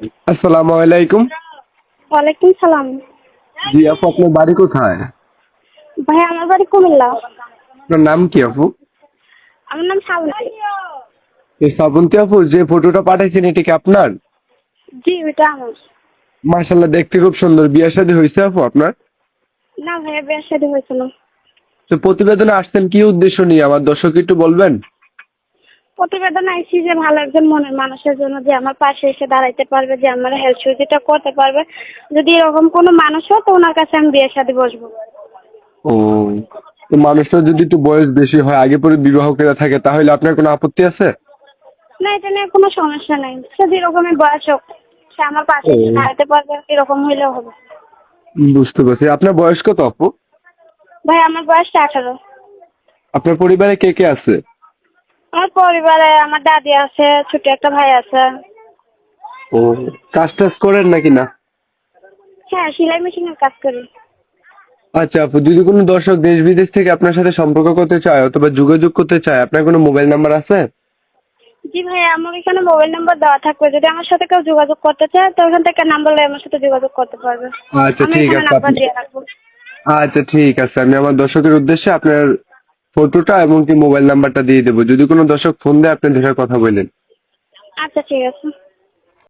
আসসালামু আলাইকুম। ওয়ালাইকুম সালাম। জি আপু আপনার বাড়ি কোথায়? ভাই আমার বাড়ি কুমিল্লা। আপনার নাম কি আপু? আমার নাম শ্রাবন্তী এই শ্রাবন্তী আপু যে ফটোটা পাঠাইছেন এটা কি আপনার? জি ওইটা আমার। দেখতে খুব সুন্দর। বিয়ে শাদী হয়েছে আপু আপনার? না ভাইয়া হয়েছিল তো প্রতিবেদনে আসছেন কি উদ্দেশ্য নিয়ে? আমার দর্শক একটু বলবেন। প্রতিবেদন আইসি যে ভালো একজন মনের মানুষের জন্য যে আমার পাশে এসে দাঁড়াইতে পারবে যে আমার হেলথ সুবিধাটা করতে পারবে। যদি এরকম কোনো মানুষ হয় তো ওনার কাছে আমি বিয়ের সাথে বসবো। ও তো মানুষটা যদি একটু বয়স বেশি হয় আগে পরে বিবাহ করে থাকে তাহলে আপনার কোনো আপত্তি আছে? না এটা নিয়ে কোনো সমস্যা নেই। সে যেরকমই বয়স হোক সে আমার পাশে এসে। দাঁড়াতে পারবে এরকম হইলেও হবে। বুঝতে পারছি। আপনার বয়স কত আপু? ভাই আমার বয়সটা আঠারো। আপনার পরিবারে কে কে আছে? আমার পরিবারে আমার দাদি আছে ছোট একটা ভাই আছে। ও কাজ টাজ করেন নাকি না? হ্যাঁ সেলাই মেশিনের কাজ করি। আচ্ছা আপু যদি কোনো দর্শক দেশ বিদেশ থেকে আপনার সাথে সম্পর্ক করতে চায় অথবা যোগাযোগ করতে চায় আপনার কোনো মোবাইল নাম্বার আছে? জি ভাই আমার এখানে মোবাইল নাম্বার দেওয়া থাকবে। যদি আমার সাথে কেউ যোগাযোগ করতে চায় তো ওখান থেকে নাম্বার নিয়ে আমার সাথে যোগাযোগ করতে পারবে। আচ্ছা ঠিক আছে আচ্ছা ঠিক আছে। আমি আমার দর্শকের উদ্দেশ্যে আপনার ফটোটা এবং কি মোবাইল নাম্বারটা দিয়ে দেবো। যদি কোনো দর্শক ফোন দেয়, আপনি ধরে কথা বললেন। আচ্ছা ঠিক আছে।